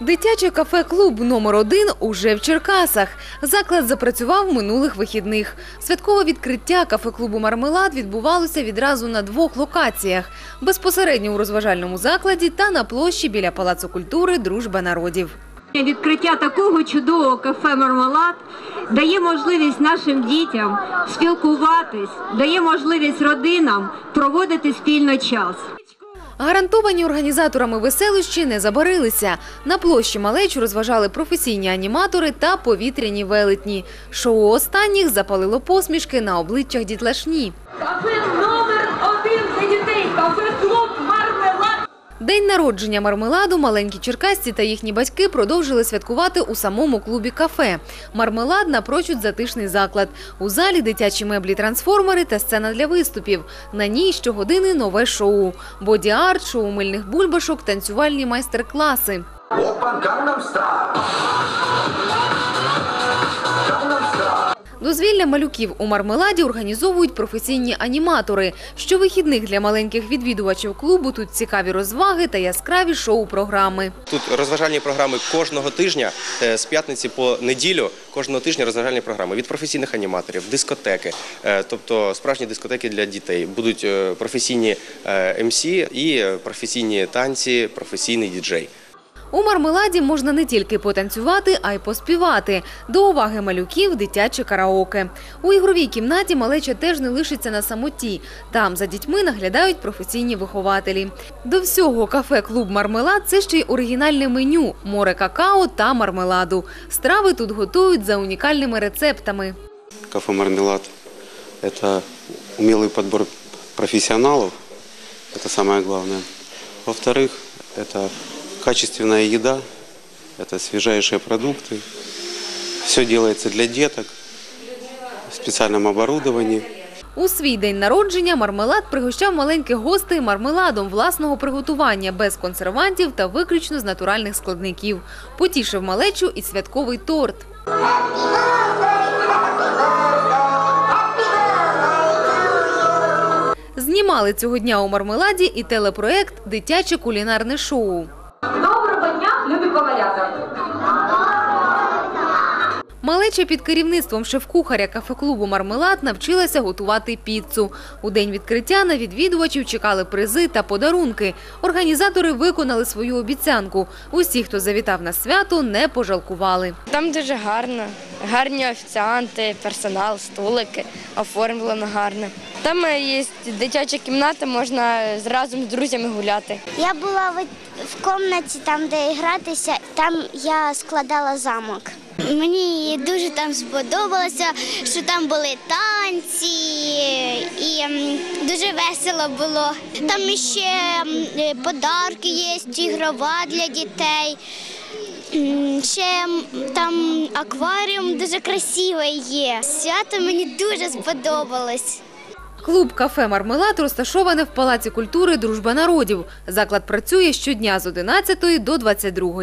Дитячий кафе-клуб номер 1 уже в Черкасах. Заклад запрацював минулих вихідних. Святкове відкриття кафе-клубу Мармелад відбувалося відразу на двох локаціях: безпосередньо у розважальному закладі та на площі біля Палацу культури Дружба народів. Відкриття такого чудового кафе Мармелад дає можливість нашим дітям спілкуватись, дає можливість родинам проводити спільно час. Гарантовані організаторами веселощі не забарилися. На площі малечу розважали професійні аніматори та повітряні велетні. Шоу останніх запалило посмішки на обличчях дітлашні. День народження мармеладу маленькі черкасці та їхні батьки продовжили святкувати у самому клубі кафе. Мармелад напрочуд затишний заклад. У залі дитячі меблі, трансформери та сцена для виступів. На ній щогодини нове шоу. Боді-арт, шоу мильних бульбашок, танцювальні майстер-класи. Опа, Gangnam Style! Gangnam Style! Дозвілля малюків у мармеладі організовують професійні аніматори. Щовихідних для маленьких відвідувачів клубу тут цікаві розваги та яскраві шоу-програми. Тут розважальні програми кожного тижня е, з п'ятниці по неділю. Кожного тижня розважальні програми від професійних аніматорів, дискотеки, е, тобто справжні дискотеки для дітей. Будуть е, професійні МС і професійні танці, професійний діджей. У мармеладі можна не тільки потанцювати, а й поспівати. До уваги малюків дитяче караоке. У ігровій кімнаті малеча теж не лишиться на самоті. Там за дітьми наглядають професійні вихователі. До всього кафе-клуб Мармелад це ще й оригінальне меню море какао та мармеладу. Страви тут готують за унікальними рецептами. Кафе «Мармелад» – это умелый подбор профессионалов, это самое главное. Во-вторых, это качественная еда, это свежайшие продукты. Все делается для деток в специальном оборудовании. У свій день народження мармелад пригощав маленьких гостей мармеладом власного приготування без консервантів та виключно з натуральних складників. Потішив малечу і святковий торт. Знімали цього дня у мармеладі і телепроект Дитяче кулінарне шоу. Доброго дня, любі ковалята! Малеча під керівництвом шеф-кухаря кафе-клубу Мармелад навчилася готувати піцу. У день відкриття на відвідувачів чекали призи та подарунки. Організатори виконали свою обіцянку. Усі, хто завітав на свято, не пожалкували. Там дуже гарно, гарні офіціанти, персонал, столики, оформлено гарно. Там е, є дитяча кімната, можна разом з друзями гуляти. Я була в, в кімнаті, там, де гратися, там я складала замок. Мені дуже там сподобалося, що там були танці і дуже весело було. Там ще е, подарки є, ігрова для дітей. Ще там акваріум дуже красивий є. Свято мені дуже сподобалось. Клуб кафе Мармелад розташоване в Палаці культури Дружба народів. Заклад працює щодня з 11 до 22.